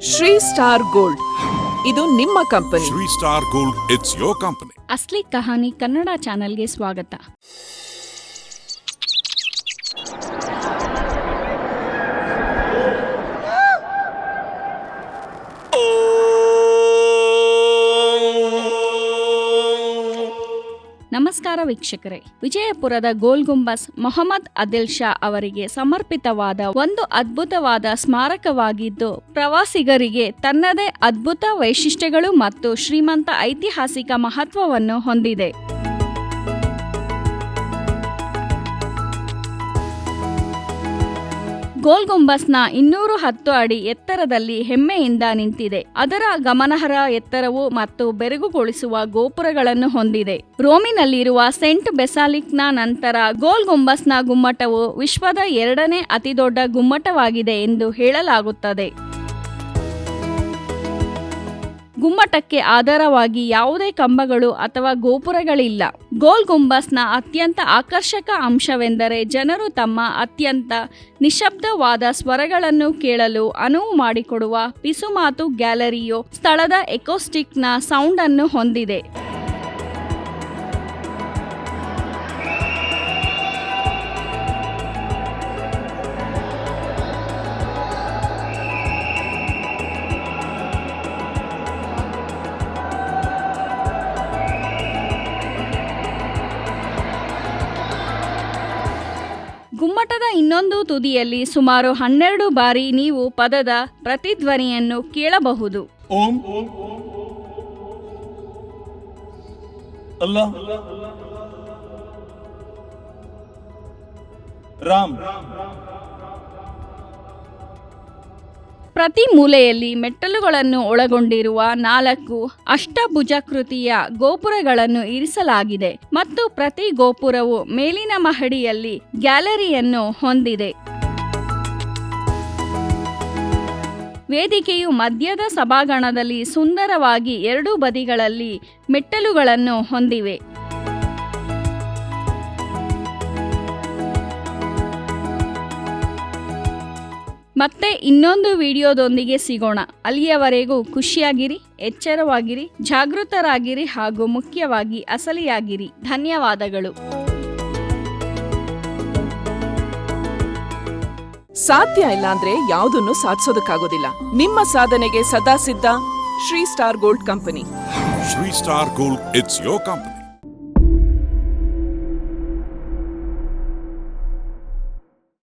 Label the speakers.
Speaker 1: Shri star gold. ಇದು ನಿಮ್ಮ company.
Speaker 2: Shri star gold it's your company
Speaker 3: Asli Kahani Kannada ಚಾನೆಲ್ಗೆ ಸ್ವಾಗತ. ನಮಸ್ಕಾರ ವೀಕ್ಷಕರೇ. ವಿಜಯಪುರದ ಗೋಲ್ ಗುಂಬಸ್ ಮೊಹಮ್ಮದ್ ಅದಿಲ್ ಶಾ ಅವರಿಗೆ ಸಮರ್ಪಿತವಾದ ಒಂದು ಅದ್ಭುತವಾದ ಸ್ಮಾರಕವಾಗಿದ್ದು, ಪ್ರವಾಸಿಗರಿಗೆ ತನ್ನದೇ ಅದ್ಭುತ ವೈಶಿಷ್ಟ್ಯಗಳು ಮತ್ತು ಶ್ರೀಮಂತ ಐತಿಹಾಸಿಕ ಮಹತ್ವವನ್ನು ಹೊಂದಿದೆ. ಗೋಲ್ ಗುಂಬಸ್ನ ಇನ್ನೂರು ಹತ್ತು ಅಡಿ ಎತ್ತರದಲ್ಲಿ ಹೆಮ್ಮೆಯಿಂದ ನಿಂತಿದೆ. ಅದರ ಗಮನಹರ ಎತ್ತರವು ಮತ್ತು ಬೆರಗುಗೊಳಿಸುವ ಗೋಪುರಗಳನ್ನು ಹೊಂದಿದೆ. ರೋಮಿನಲ್ಲಿರುವ ಸೆಂಟ್ ಬೆಸಾಲಿಕ್ನ ನಂತರ ಗೋಲ್ ಗುಂಬಸ್ನ ಗುಮ್ಮಟವು ವಿಶ್ವದ ಎರಡನೇ ಅತಿದೊಡ್ಡ ಗುಮ್ಮಟವಾಗಿದೆ ಎಂದು ಹೇಳಲಾಗುತ್ತದೆ. ಗುಮ್ಮಟಕ್ಕೆ ಆಧಾರವಾಗಿ ಯಾವುದೇ ಕಂಬಗಳು ಅಥವಾ ಗೋಪುರಗಳಿಲ್ಲ. ಗೋಲ್ ಗುಂಬಸ್ನ ಅತ್ಯಂತ ಆಕರ್ಷಕ ಅಂಶವೆಂದರೆ ಜನರು ತಮ್ಮ ಅತ್ಯಂತ ನಿಶಬ್ದವಾದ ಸ್ವರಗಳನ್ನು ಕೇಳಲು ಅನುವು ಮಾಡಿಕೊಡುವ ಪಿಸುಮಾತು ಗ್ಯಾಲರಿಯು ಸ್ಥಳದ ಎಕೋಸ್ಟಿಕ್ನ ಸೌಂಡನ್ನು ಹೊಂದಿದೆ. ಗುಮ್ಮಟದ ಇನ್ನೊಂದು ತುದಿಯಲ್ಲಿ ಸುಮಾರು ಹನ್ನೆರಡು ಬಾರಿ ನೀವು ಪದದ ಪ್ರತಿಧ್ವನಿಯನ್ನು ಕೇಳಬಹುದು.
Speaker 4: ರಾಮ್.
Speaker 3: ಪ್ರತಿ ಮೂಲೆಯಲ್ಲಿ ಮೆಟ್ಟಲುಗಳನ್ನು ಒಳಗೊಂಡಿರುವ ನಾಲ್ಕು ಅಷ್ಟಭುಜಕೃತಿಯ ಗೋಪುರಗಳನ್ನು ಇರಿಸಲಾಗಿದೆ ಮತ್ತು ಪ್ರತಿ ಗೋಪುರವು ಮೇಲಿನ ಮಹಡಿಯಲ್ಲಿ ಗ್ಯಾಲರಿಯನ್ನು ಹೊಂದಿದೆ. ವೇದಿಕೆಯು ಮಧ್ಯದ ಸಭಾಂಗಣದಲ್ಲಿ ಸುಂದರವಾಗಿ ಎರಡೂ ಬದಿಗಳಲ್ಲಿ ಮೆಟ್ಟಲುಗಳನ್ನು ಹೊಂದಿವೆ. ಮತ್ತೆ ಇನ್ನೊಂದು ವಿಡಿಯೋದೊಂದಿಗೆ ಸಿಗೋಣ. ಅಲ್ಲಿಯವರೆಗೂ ಖುಷಿಯಾಗಿರಿ ಎಚ್ಚರವಾಗಿರಿ ಜಾಗೃತರಾಗಿರಿ ಹಾಗೂ ಮುಖ್ಯವಾಗಿ ಅಸಲಿಯಾಗಿರಿ. ಧನ್ಯವಾದಗಳು.
Speaker 1: ಸಾಧ್ಯ ಇಲ್ಲ ಅಂದ್ರೆ ಯಾವುದನ್ನು ಸಾಧಿಸೋದಕ್ಕಾಗೋದಿಲ್ಲ. ನಿಮ್ಮ ಸಾಧನೆಗೆ ಸದಾ ಸಿದ್ಧ Shri star gold company.
Speaker 2: Shri star gold it's your company.